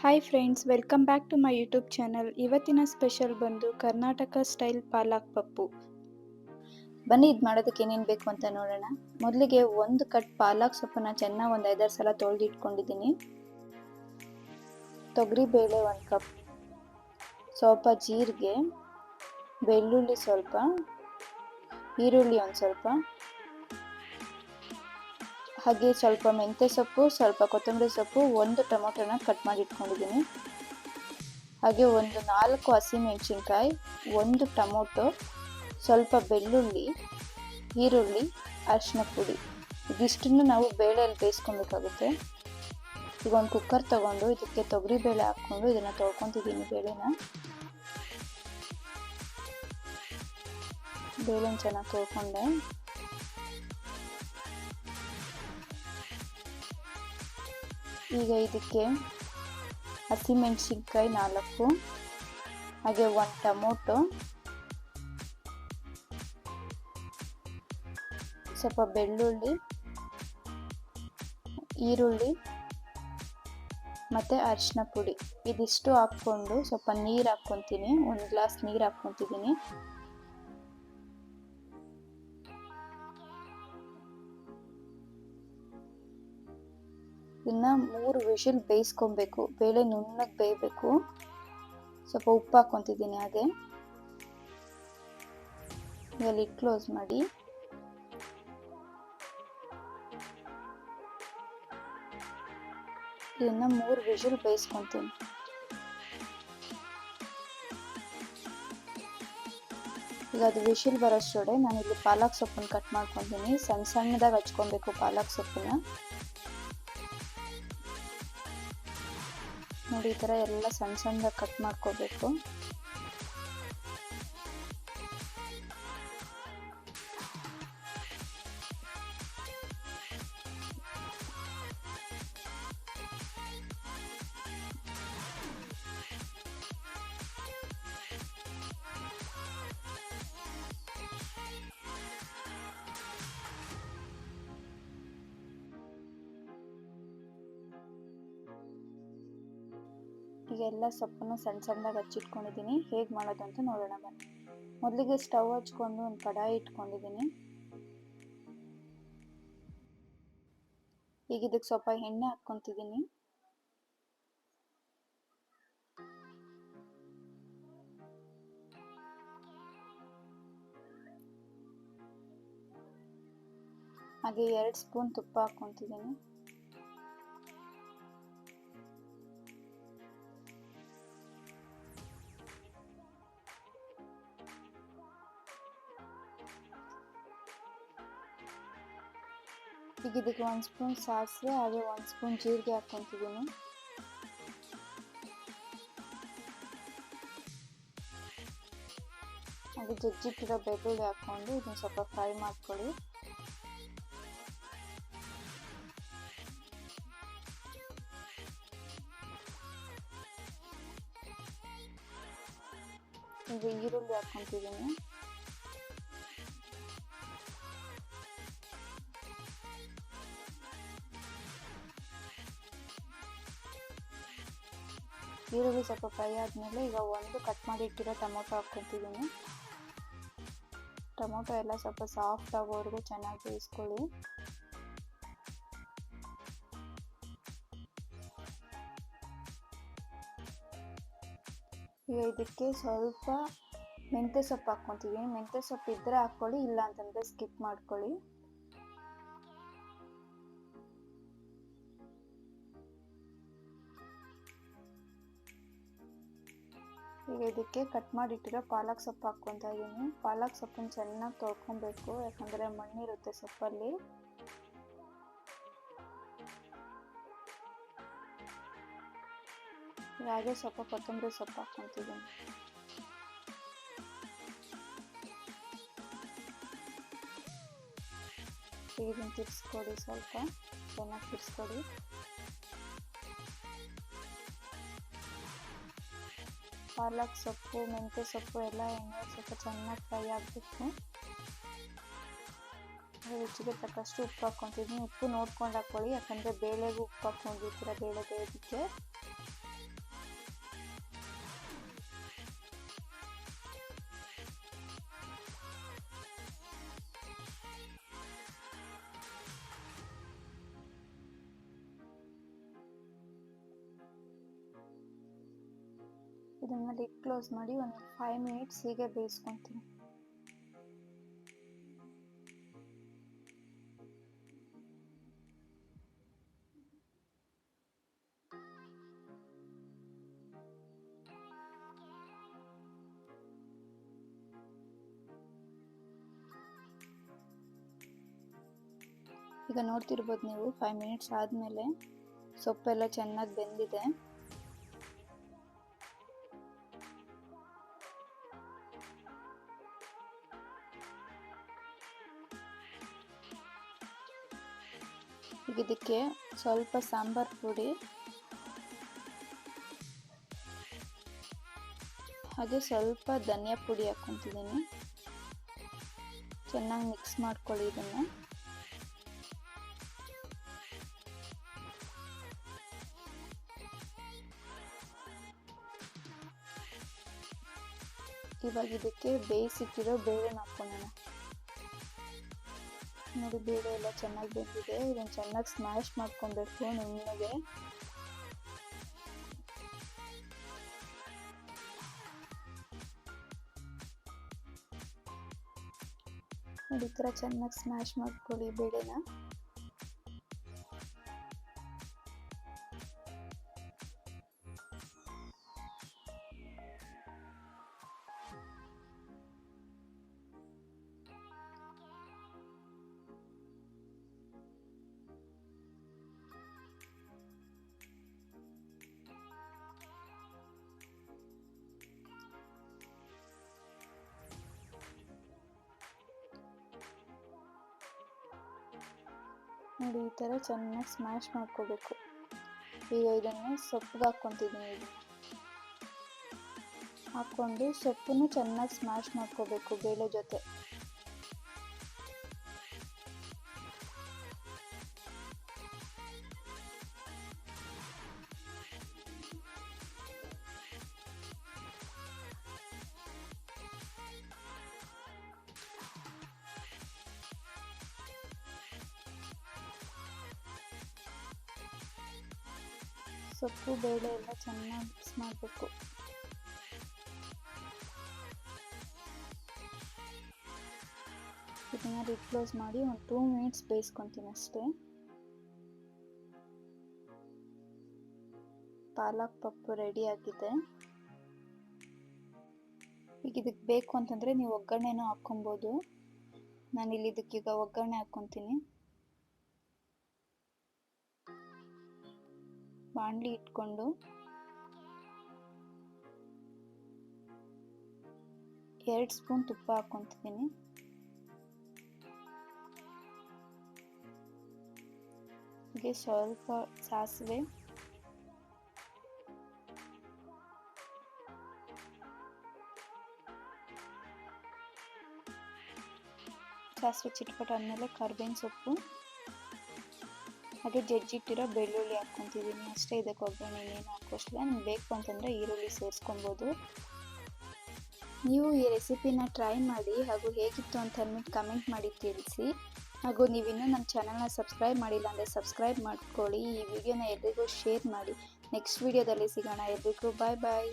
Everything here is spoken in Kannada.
Hi friends welcome back to my YouTube channel ಇವತ್ತಿನ ಸ್ಪೆಷಲ್ ಬಂದು ಕರ್ನಾಟಕ ಸ್ಟೈಲ್ ಪಾಲಕ್ ಪಪ್ಪು. ಬನ್ನಿ ಇದು ಮಾಡೋದಕ್ಕೆ ಏನೇನು ಬೇಕು ಅಂತ ನೋಡೋಣ. ಮೊದಲಿಗೆ ಒಂದು ಕಟ್ ಪಾಲಕ್ ಸೊಪ್ಪನ್ನ ಚೆನ್ನಾಗಿ ಒಂದು ಐದಾರು ಸಲ ತೊಳೆದಿಟ್ಕೊಂಡಿದ್ದೀನಿ ತೊಗರಿ ಬೇಳೆ ಒಂದು ಕಪ್ ಸ್ವಲ್ಪ ಜೀರಿಗೆ, ಬೆಳ್ಳುಳ್ಳಿ ಸ್ವಲ್ಪ, ಈರುಳ್ಳಿ ಒಂದು ಸ್ವಲ್ಪ ಹಾಗೆ, ಸ್ವಲ್ಪ ಮೆಂತ್ಯ ಸೊಪ್ಪು, ಸ್ವಲ್ಪ ಕೊತ್ತಂಬರಿ ಸೊಪ್ಪು, ಒಂದು ಟೊಮೊಟೊನ ಕಟ್ ಮಾಡಿ ಇಟ್ಕೊಂಡಿದ್ದೀನಿ. ಹಾಗೆ ಒಂದು ನಾಲ್ಕು ಹಸಿಮೆಣಸಿನ್ಕಾಯಿ ಒಂದು ಟೊಮೊಟೊ, ಸ್ವಲ್ಪ ಬೆಳ್ಳುಳ್ಳಿ, ಈರುಳ್ಳಿ ಅರಿಶಿನ ಪುಡಿ. ಇದಿಷ್ಟನ್ನು ನಾವು ಬೇಳೆಯಲ್ಲಿ ಬೇಯಿಸ್ಕೊಬೇಕಾಗುತ್ತೆ. ಈಗ ಒಂದು ಕುಕ್ಕರ್ ತೊಗೊಂಡು ಇದಕ್ಕೆ ತೊಗರಿ ಬೇಳೆ ಹಾಕ್ಕೊಂಡು ಇದನ್ನು ತೊಳ್ಕೊತಿದ್ದೀನಿ ಬೇಳೆನ. ಬೇಳೆನ ಚೆನ್ನಾಗಿ ತೊಳ್ಕೊಂಡೆ. ಈಗ ಇದಕ್ಕೆ ಹಸಿಮೆಣಸಿನ್ಕಾಯಿ ನಾಲ್ಕು, ಹಾಗೆ ಒಂದು ಟೊಮೊಟೊ, ಸ್ವಲ್ಪ ಬೆಳ್ಳುಳ್ಳಿ, ಈರುಳ್ಳಿ ಮತ್ತು ಅರಿಶಿನ ಪುಡಿ. ಇದಿಷ್ಟು ಹಾಕ್ಕೊಂಡು ಸ್ವಲ್ಪ ನೀರು ಹಾಕ್ಕೊತೀನಿ. ಒಂದು ಗ್ಲಾಸ್ ನೀರು ಹಾಕ್ಕೊತಿದ್ದೀನಿ. ಇನ್ನು ಮೂರು ವಿಷಲ್ ಬೇಯಿಸ್ಕೊಬೇಕು. ಬೇಳೆ ನುಣ್ಣಗೆ ಬೇಯಬೇಕು. ಸ್ವಲ್ಪ ಉಪ್ಪು ಹಾಕ್ಕೊತಿದ್ದೀನಿ ಹಾಗೆ. ಈಗ ಕ್ಲೋಸ್ ಮಾಡಿ. ಇದನ್ನ ಮೂರು ವಿಷಲ್ ಬೇಯಿಸ್ಕೊತೀನಿ. ಈಗ ಅದು ವಿಷಿಲ್ ಬರೋಷ್ಟೊಡೆ ನಾನು ಇಲ್ಲಿ ಪಾಲಕ್ ಸೊಪ್ಪನ್ನು ಕಟ್ ಮಾಡ್ಕೊತೀನಿ. ಸಣ್ಣ ಸಣ್ಣದಾಗಿ ಹಚ್ಕೊಬೇಕು ಪಾಲಕ್ ಸೊಪ್ಪನ್ನ. ನೋಡಿ ಈ ಥರ ಎಲ್ಲ ಸಣ್ಣ ಸಣ್ಣದಾಗಿ ಕಟ್ ಮಾಡ್ಕೋಬೇಕು. ಈಗ ಎಲ್ಲ ಸೊಪ್ಪನ್ನು ಸಣ್ಣ ಸಣ್ಣದಾಗಿ ಹಚ್ಚಿಟ್ಕೊಂಡಿದ್ದೀನಿ ಹೇಗೆ ಮಾಡೋದು ಅಂತ ನೋಡೋಣ ಬನ್ನಿ. ಮೊದಲಿಗೆ ಸ್ಟವ್ ಹಚ್ಕೊಂಡು ಒಂದು ಕಡಾಯಿ ಇಟ್ಕೊಂಡಿದ್ದೀನಿ ಈಗ ಇದಕ್ಕೆ ಸ್ವಲ್ಪ ಎಣ್ಣೆ ಹಾಕ್ಕೊತಿದ್ದೀನಿ ಹಾಗೆ ಎರಡು ಸ್ಪೂನ್ ತುಪ್ಪ ಹಾಕ್ಕೊತಿದ್ದೀನಿ ಈಗ ಇದಕ್ಕೆ ಒಂದು ಸ್ಪೂನ್ ಸಾಸಿವೆ, ಹಾಗೆ ಒಂದು ಸ್ಪೂನ್ ಜೀರಿಗೆ ಹಾಕ್ಕೊತಿದ್ದೀನಿ. ಅದು ಜಜ್ಜಿಟ್ಟಿರೋ ಬೆಳ್ಳುಳ್ಳಿ ಹಾಕ್ಕೊಂಡು ಇದನ್ನ ಸ್ವಲ್ಪ ಫ್ರೈ ಮಾಡ್ಕೊಳ್ಳಿ. ಈಗ ಈರುಳ್ಳಿ ಹಾಕ್ಕೊತಿದ್ದೀನಿ. ಈರುಳ್ಳಿ ಸ್ವಲ್ಪ ಫ್ರೈ ಆದಮೇಲೆ ಈಗ ಒಂದು ಕಟ್ ಮಾಡಿ ಇಟ್ಟಿರೋ ಟೊಮೊಟೊ ಹಾಕ್ಕೊತಿದ್ದೀನಿ ಟೊಮೊಟೊ ಎಲ್ಲ ಸ್ವಲ್ಪ ಸಾಫ್ಟ್ ಆಗೋವರೆಗೂ ಚೆನ್ನಾಗಿ ಬೇಯಿಸ್ಕೊಳ್ಳಿ. ಈಗ ಇದಕ್ಕೆ ಸ್ವಲ್ಪ ಮೆಂತ್ಯ ಸೊಪ್ಪು ಹಾಕ್ಕೊತಿದ್ದೀನಿ ಮೆಂತ್ಯ ಸೊಪ್ಪು ಇದ್ದರೆ ಹಾಕ್ಕೊಳ್ಳಿ, ಇಲ್ಲ ಅಂತಂದರೆ ಸ್ಕಿಪ್ ಮಾಡ್ಕೊಳ್ಳಿ. ಈಗ ಇದಕ್ಕೆ ಕಟ್ ಮಾಡಿಟ್ಟಿರೋ ಪಾಲಕ್ ಸೊಪ್ಪು ಹಾಕ್ಕೊತಾ ಇದ್ದೀನಿ ಪಾಲಕ್ ಸೊಪ್ಪನ್ನು ಚೆನ್ನಾಗಿ ತೊಳ್ಕೊಬೇಕು, ಯಾಕಂದರೆ ಮಣ್ಣಿರುತ್ತೆ ಸೊಪ್ಪಲ್ಲಿ. ಹಾಗೆ ಸ್ವಲ್ಪ ಕೊತ್ತಂಬರಿ ಸೊಪ್ಪು ಹಾಕ್ಕೊತಿದ್ದೀನಿ. ಇದನ್ನು ತಿರ್ಸ್ಕೊಡಿ ಸ್ವಲ್ಪ. ಚೆನ್ನಾಗಿ ತಿರ್ಸ್ಕೊಡಿ. ಪಾಲಕ್ ಸೊಪ್ಪು ಮೆಂತ್ಯ ಸೊಪ್ಪು ಎಲ್ಲ ಎಣ್ಣೆ ಸ್ವಲ್ಪ ಚೆನ್ನಾಗಿ ಫ್ರೈ ಆಗಬೇಕು ರುಚಿಗೆ ತಕ್ಕಷ್ಟು ಉಪ್ಪು ಹಾಕ್ಕೊತಿದ್ದೀನಿ ಉಪ್ಪು ನೋಡ್ಕೊಂಡು ಹಾಕ್ಕೊಳ್ಳಿ ಯಾಕಂದರೆ ಬೇಳೆಗೂ ಉಪ್ಪು ಹಾಕ್ಕೊಂಡಿರ್ತೀರ ಬೇಳೆ ಬೇಯೋದಕ್ಕೆ ಇದನ್ನು ಲಿಡ್ ಕ್ಲೋಸ್ ಮಾಡಿ ಒಂದು ಫೈವ್ ಮಿನಿಟ್ಸ್ ಹೀಗೆ ಬೇಯಿಸ್ಕೊತೀನಿ. ಈಗ ನೋಡ್ತಿರ್ಬೋದು ನೀವು ಫೈವ್ ಮಿನಿಟ್ಸ್ ಆದಮೇಲೆ ಸೊಪ್ಪೆಲ್ಲ ಚೆನ್ನಾಗಿ ಬೆಂದಿದೆ. ಇದಕ್ಕೆ ಸ್ವಲ್ಪ ಸಾಂಬಾರ್ ಪುಡಿ. ಹಾಗೆ ಸ್ವಲ್ಪ ಧನಿಯಾ ಪುಡಿ ಹಾಕ್ಕೊತಿದ್ದೀನಿ. ಚೆನ್ನಾಗಿ ಮಿಕ್ಸ್ ಮಾಡ್ಕೊಳ್ಳಿ ಇದನ್ನು. ಇವಾಗ ಇದಕ್ಕೆ ಬೇಯಿಸಿಟ್ಟಿರೋ ಬೇಳೆ ಹಾಕ್ಕೊಳ್ಳೋಣ. ನೋಡಿ ಬೇಡ ಎಲ್ಲ ಚೆನ್ನಾಗಿ ಬಂದಿದೆ. ಇದನ್ನು ಚೆನ್ನಾಗಿ ಸ್ಮ್ಯಾಶ್ ಮಾಡ್ಕೊಬೇಕು ನಿಮಗೆ. ನೋಡಿ ಈ ಥರ ಚೆನ್ನಾಗಿ ಸ್ಮ್ಯಾಶ್ ಮಾಡ್ಕೊಳ್ಳಿ ಬೇಳೆನ. ನೋಡಿ, ಈ ಥರ ಚೆನ್ನಾಗಿ ಸ್ಮ್ಯಾಶ್ ಮಾಡ್ಕೋಬೇಕು. ಈಗ ಇದನ್ನು ಸೊಪ್ಪಿಗೆ ಹಾಕ್ಕೊತಿದ್ದೀನಿ ಇದು ಹಾಕ್ಕೊಂಡು ಸೊಪ್ಪನ್ನು ಚೆನ್ನಾಗಿ ಸ್ಮ್ಯಾಶ್ ಮಾಡ್ಕೋಬೇಕು ಬೇಳೆ ಜೊತೆ. ಸೊಪ್ಪು ಬೇಳೆ ಎಲ್ಲ ಚೆನ್ನಾಗಿ ಮಿಕ್ಸ್ ಮಾಡಬೇಕು. ಇದನ್ನ ರಿಕ್ಲೋಸ್ ಕ್ಲೋಸ್ ಮಾಡಿ ಒಂದು ಟೂ ಮಿನಿಟ್ಸ್ ಬೇಯಿಸ್ಕೊತೀನಿ ಅಷ್ಟೇ. ಪಾಲಕ್ ಪಪ್ಪು ರೆಡಿ ಆಗಿದೆ. ಈಗ ಇದಕ್ಕೆ ಬೇಕು ಅಂತಂದರೆ ನೀವು ಒಗ್ಗರಣೆನೂ ಹಾಕ್ಕೊಬೋದು. ನಾನಿಲ್ಲಿ ಇದಕ್ಕೀಗ ಒಗ್ಗರಣೆ ಹಾಕ್ಕೊತೀನಿ. ಬಾಣಲಿ ಇಟ್ಕೊಂಡು ಎರಡು ಸ್ಪೂನ್ ತುಪ್ಪ ಹಾಕ್ಕೊತಿದ್ದೀನಿ ಹಾಗೆ ಸ್ವಲ್ಪ ಸಾಸಿವೆ ಸಾಸಿವೆ ಚಿಟ್ಪಟ ಆದಮೇಲೆ ಕರ್ಬೇವಿನ ಸೊಪ್ಪು ಹಾಗೆ ಜಜ್ಜಿಟ್ಟಿರೋ ಬೆಳ್ಳುಳ್ಳಿ ಹಾಕ್ಕೊತಿದ್ದೀನಿ. ಅಷ್ಟೇ ಇದಕ್ಕೆ ಒಗ್ಗರಣೆ ಏನು ಹಾಕೋಷ್ಟಿಲ್ಲ ನಿಮ್ಗೆ ಬೇಕು ಅಂತಂದರೆ ಈರುಳ್ಳಿ ಸೇರಿಸ್ಕೊಬೋದು. ನೀವು ಈ ರೆಸಿಪಿನ ಟ್ರೈ ಮಾಡಿ ಹಾಗೂ ಹೇಗಿತ್ತು ಅಂತ ಅಂದ್ಬಿಟ್ಟು ಕಮೆಂಟ್ ಮಾಡಿ ತಿಳಿಸಿ. ಹಾಗೂ ನೀವಿನ್ನೂ ನಮ್ಮ ಚಾನಲ್ನ ಸಬ್ಸ್ಕ್ರೈಬ್ ಮಾಡಿಲ್ಲ ಅಂದರೆ ಸಬ್ಸ್ಕ್ರೈಬ್ ಮಾಡ್ಕೊಳ್ಳಿ. ಈ ವಿಡಿಯೋನ ಎಲ್ರಿಗೂ ಶೇರ್ ಮಾಡಿ. ನೆಕ್ಸ್ಟ್ ವಿಡಿಯೋದಲ್ಲಿ ಸಿಗೋಣ ಎಲ್ರಿಗೂ. ಬಾಯ್ ಬಾಯ್.